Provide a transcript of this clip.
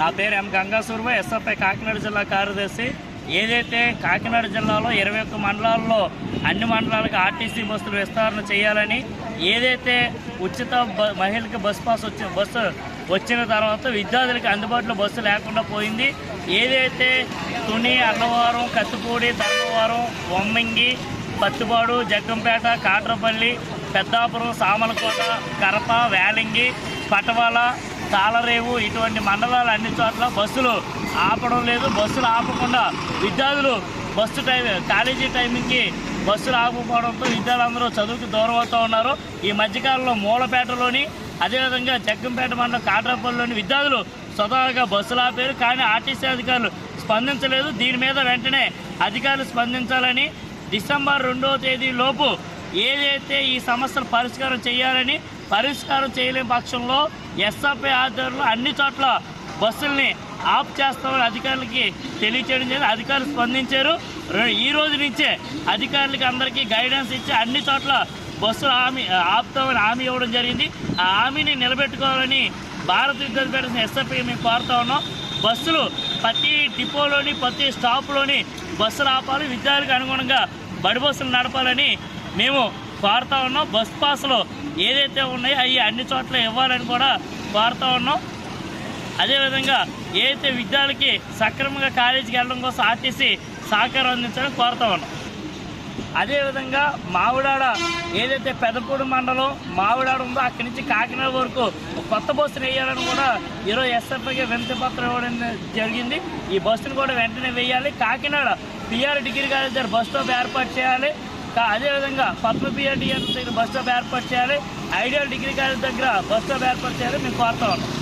నా పేరు ఎం గంగాసూర్వ ఎస్ఎఫ్ఐ కాకినాడ జిల్లా కార్యదర్శి. ఏదైతే కాకినాడ జిల్లాలో ఇరవై ఒక్క మండలాల్లో అన్ని మండలాలకు ఆర్టీసీ బస్సులు విస్తరణ చేయాలని ఏదైతే ఉచిత బ- మహిళకి బస్ పాస్ వచ్చి బస్సు వచ్చిన తర్వాత విద్యార్థులకు అందుబాటులో బస్సు లేకుండా పోయింది. ఏదైతే తుని అన్నవరం కత్తిపూడి ధర్మవరం బొమ్మంగి పత్తిపాడు జగ్గంపేట కాట్రపల్లి పెద్దాపురం సామలకోట కరప వేలంగి పటవాల తాళరేవు ఇటువంటి మండలాలు అన్ని చోట్ల బస్సులు ఆపడం లేదు. బస్సులు ఆపకుండా విద్యార్థులు బస్సు టైం కాలేజీ టైమింగ్కి బస్సులు ఆపకపోవడంతో విద్యార్థులందరూ చదువుకు దూరం అవుతూ ఉన్నారు. ఈ మధ్యకాలంలో మూలపేటలోని అదేవిధంగా జగ్గంపేట మండలం కాట్రాపల్లిలోని విద్యార్థులు స్వతహాగా బస్సులు ఆపారు. కానీ ఆర్టీసీ అధికారులు స్పందించలేదు. దీని మీద వెంటనే అధికారులు స్పందించాలని డిసెంబర్ రెండవ తేదీ లోపు ఏదైతే ఈ సమస్యలు పరిష్కారం చేయాలని పరిష్కారం చేయలేని పక్షంలో ఎస్ఎఫ్ఐ ఆధ్వర్యంలో అన్ని చోట్ల బస్సుల్ని ఆఫ్ చేస్తామని అధికారులకి తెలియచేయడం జరిగింది. అధికారులు స్పందించారు. ఈ రోజు నుంచే అధికారులకి అందరికీ గైడెన్స్ ఇచ్చి అన్ని చోట్ల బస్సులు హామీ ఆపుతామని హామీ ఇవ్వడం జరిగింది. ఆ హామీని నిలబెట్టుకోవాలని భారత విద్యుత్ ఫెడరేషన్ ఎస్ఎఫ్ఐ మేము కోరుతా ఉన్నాం. బస్సులు ప్రతి డిపోలోని ప్రతి స్టాప్లోని బస్సులు ఆపాలి. విద్యార్థులకు అనుగుణంగా బడి బస్సులు నడపాలని మేము కోరుతా ఉన్నాం. బస్ పాస్లో ఏదైతే ఉన్నాయో అవి అన్ని చోట్ల ఇవ్వాలని కూడా కోరుతా ఉన్నాం. అదేవిధంగా ఏదైతే విద్యార్థులకి సక్రమంగా కాలేజీకి వెళ్ళడం కోసం ఆర్టీసీ సహకారం అందించాలని కోరుతా ఉన్నాం. అదేవిధంగా మావిడాడ ఏదైతే పెదపూడి మండలం మావిడాడ ఉందో అక్కడి నుంచి కాకినాడ వరకు కొత్త బస్సును వేయాలని కూడా ఈరోజు ఎస్ఎఫ్ఐకి వినతి పత్రం ఇవ్వడం జరిగింది. ఈ బస్సును కూడా వెంటనే వేయాలి కాకినాడ పిఆర్ డిగ్రీ కాలేజ్ దగ్గర బస్ స్టాప్ ఏర్పాటు చేయాలి. అదేవిధంగా పద్మ పిఆర్ దగ్గర బస్ స్టాప్ ఏర్పాటు చేయాలి. ఐడియల్ డిగ్రీ కాలేజ్ దగ్గర బస్ స్టాప్ ఏర్పాటు చేయాలి. మేము కోరుతా ఉన్నాం.